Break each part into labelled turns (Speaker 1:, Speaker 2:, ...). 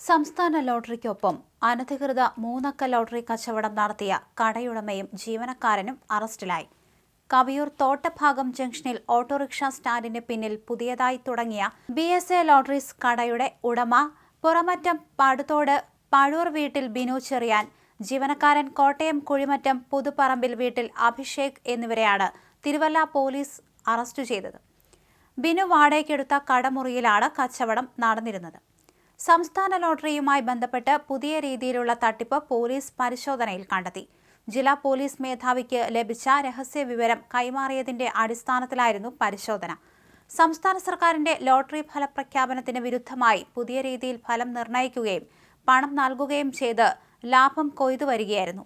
Speaker 1: സംസ്ഥാന ലോട്ടറിക്കൊപ്പം അനധികൃത മൂന്നക്ക ലോട്ടറി കച്ചവടം നടത്തിയ കടയുടമയും ജീവനക്കാരനും അറസ്റ്റിലായി. കവിയൂർ തോട്ടഭാഗം ജംഗ്ഷനിൽ ഓട്ടോറിക്ഷ സ്റ്റാൻഡിന് പിന്നിൽ പുതിയതായി തുടങ്ങിയ ബി എസ് എ ലോട്ടറീസ് കടയുടെ ഉടമ പുറമറ്റം പടുത്തോട് പഴൂർ വീട്ടിൽ ബിനു ചെറിയാൻ ജീവനക്കാരൻ കോട്ടയം കുഴിമറ്റം പുതുപ്പറമ്പിൽ വീട്ടിൽ അഭിഷേക് എന്നിവരെയാണ് തിരുവല്ല പോലീസ് അറസ്റ്റ് ചെയ്തത്. ബിനു വാടകയ്ക്കെടുത്ത കടമുറിയിലാണ് കച്ചവടം നടന്നിരുന്നത്. സംസ്ഥാന ലോട്ടറിയുമായി ബന്ധപ്പെട്ട് പുതിയ രീതിയിലുള്ള തട്ടിപ്പ് പോലീസ് പരിശോധനയിൽ കണ്ടെത്തി. ജില്ലാ പോലീസ് മേധാവിക്ക് ലഭിച്ച രഹസ്യ വിവരം കൈമാറിയതിന്റെ അടിസ്ഥാനത്തിലായിരുന്നു പരിശോധന. സംസ്ഥാന സർക്കാരിന്റെ ലോട്ടറി ഫലപ്രഖ്യാപനത്തിന് വിരുദ്ധമായി പുതിയ രീതിയിൽ ഫലം നിർണയിക്കുകയും പണം നൽകുകയും ചെയ്ത് ലാഭം കൊയ്തു വരികയായിരുന്നു.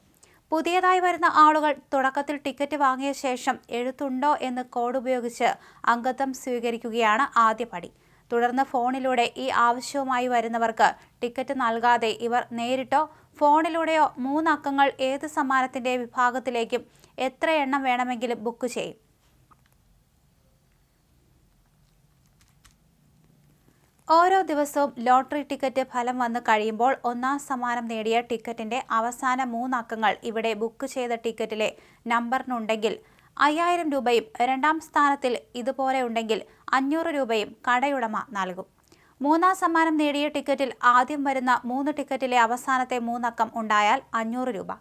Speaker 1: പുതിയതായി വരുന്ന ആളുകൾ തുടക്കത്തിൽ ടിക്കറ്റ് വാങ്ങിയ ശേഷം എഴുത്തുണ്ടോ എന്ന് കോഡ് ഉപയോഗിച്ച് അംഗത്വം സ്വീകരിക്കുകയാണ് ആദ്യപടി. തുടർന്ന് ഫോണിലൂടെ ഈ ആവശ്യവുമായി വരുന്നവർക്ക് ടിക്കറ്റ് നൽകാതെ ഇവർ നേരിട്ടോ ഫോണിലൂടെയോ മൂന്നക്കങ്ങൾ ഏത് സമ്മാനത്തിന്റെ വിഭാഗത്തിലേക്കും എത്ര എണ്ണം വേണമെങ്കിലും ബുക്ക് ചെയ്യും? ഓരോ ദിവസവും ലോട്ടറി ടിക്കറ്റ് ഫലം വന്ന് കഴിയുമ്പോൾ ഒന്നാം സമ്മാനം നേടിയ ടിക്കറ്റിന്റെ അവസാന മൂന്നക്കങ്ങൾ ഇവിടെ ബുക്ക് ചെയ്ത ടിക്കറ്റിലെ നമ്പറിനുണ്ടെങ്കിൽ അയ്യായിരം രൂപയും രണ്ടാം സ്ഥാനത്തിൽ ഇതുപോലെ ഉണ്ടെങ്കിൽ അഞ്ഞൂറ് രൂപയും കടയുടമ നൽകും. മൂന്നാം സമ്മാനം നേടിയ ടിക്കറ്റിൽ ആദ്യം വരുന്ന മൂന്ന് ടിക്കറ്റിലെ അവസാനത്തെ മൂന്നക്കം ഉണ്ടായാൽ അഞ്ഞൂറ് രൂപ.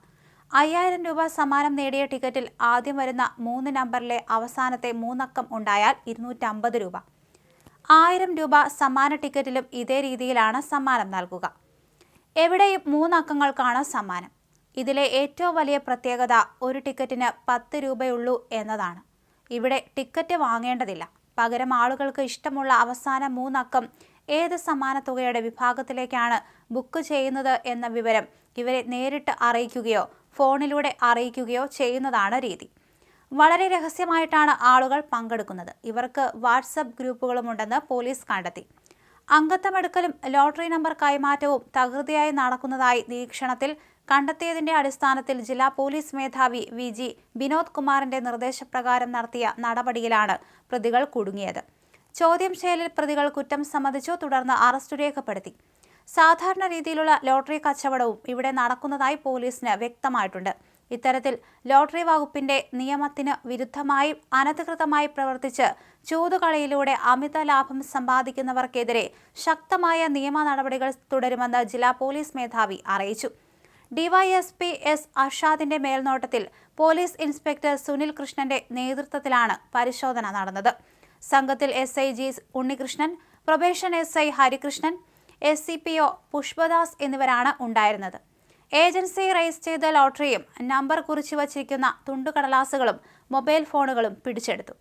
Speaker 1: അയ്യായിരം രൂപ സമ്മാനം നേടിയ ടിക്കറ്റിൽ ആദ്യം വരുന്ന മൂന്ന് നമ്പറിലെ അവസാനത്തെ മൂന്നക്കം ഉണ്ടായാൽ ഇരുന്നൂറ്റമ്പത് രൂപ. ആയിരം രൂപ സമ്മാന ടിക്കറ്റിലും ഇതേ രീതിയിലാണ് സമ്മാനം നൽകുക. എവിടെയും മൂന്നക്കങ്ങൾക്കാണ് സമ്മാനം. ഇതിലെ ഏറ്റവും വലിയ പ്രത്യേകത ഒരു ടിക്കറ്റിന് പത്ത് രൂപയുള്ളൂ എന്നതാണ്. ഇവിടെ ടിക്കറ്റ് വാങ്ങേണ്ടതില്ല. പകരം ആളുകൾക്ക് ഇഷ്ടമുള്ള അവസാന മൂന്നക്കം ഏത് സമ്മാന തുകയുടെ വിഭാഗത്തിലേക്കാണ് ബുക്ക് ചെയ്യുന്നത് എന്ന വിവരം ഇവരെ നേരിട്ട് അറിയിക്കുകയോ ഫോണിലൂടെ അറിയിക്കുകയോ ചെയ്യുന്നതാണ് രീതി. വളരെ രഹസ്യമായിട്ടാണ് ആളുകൾ പങ്കെടുക്കുന്നത്. ഇവർക്ക് വാട്സപ്പ് ഗ്രൂപ്പുകളുമുണ്ടെന്ന് പോലീസ് കണ്ടെത്തി. അംഗത്വമെടുക്കലും ലോട്ടറി നമ്പർ കൈമാറ്റവും തകൃതിയായി നടക്കുന്നതായി നിരീക്ഷണത്തിൽ കണ്ടെത്തിയതിന്റെ അടിസ്ഥാനത്തിൽ ജില്ലാ പോലീസ് മേധാവി വി ജി വിനോദ് കുമാറിന്റെ നിർദ്ദേശപ്രകാരം നടത്തിയ നടപടിയിലാണ് പ്രതികൾ കുടുങ്ങിയത്. ചോദ്യം ചെയ്യലിൽ പ്രതികൾ കുറ്റം സമ്മതിച്ചു തുടർന്ന് അറസ്റ്റ് രേഖപ്പെടുത്തി. സാധാരണ രീതിയിലുള്ള ലോട്ടറി കച്ചവടവും ഇവിടെ നടക്കുന്നതായി പോലീസിന് വ്യക്തമായിട്ടുണ്ട്. ഇത്തരത്തിൽ ലോട്ടറി വകുപ്പിന്റെ നിയമത്തിന് വിരുദ്ധമായി അനധികൃതമായി പ്രവർത്തിച്ച് ചൂതുകളിയിലൂടെ അമിത ലാഭം സമ്പാദിക്കുന്നവർക്കെതിരെ ശക്തമായ നിയമ നടപടികൾ തുടരുമെന്ന് ജില്ലാ പോലീസ് മേധാവി അറിയിച്ചു. ഡിവൈഎസ്പി എസ് അർഷാദിന്റെ മേൽനോട്ടത്തിൽ പോലീസ് ഇൻസ്പെക്ടർ സുനിൽ കൃഷ്ണന്റെ നേതൃത്വത്തിലാണ് പരിശോധന നടന്നത്. സംഘത്തിൽ S I G Unnikrishnan probation S I Harikrishnan S C P O Pushpadas എന്നിവരാണ് ഉണ്ടായിരുന്നത്. ഏജൻസി റേസ് ചെയ്ത ലോട്ടറിയും നമ്പർ കുറിച്ചു വച്ചിരിക്കുന്ന തുണ്ടുകടലാസുകളും മൊബൈൽ ഫോണുകളും പിടിച്ചെടുത്തു.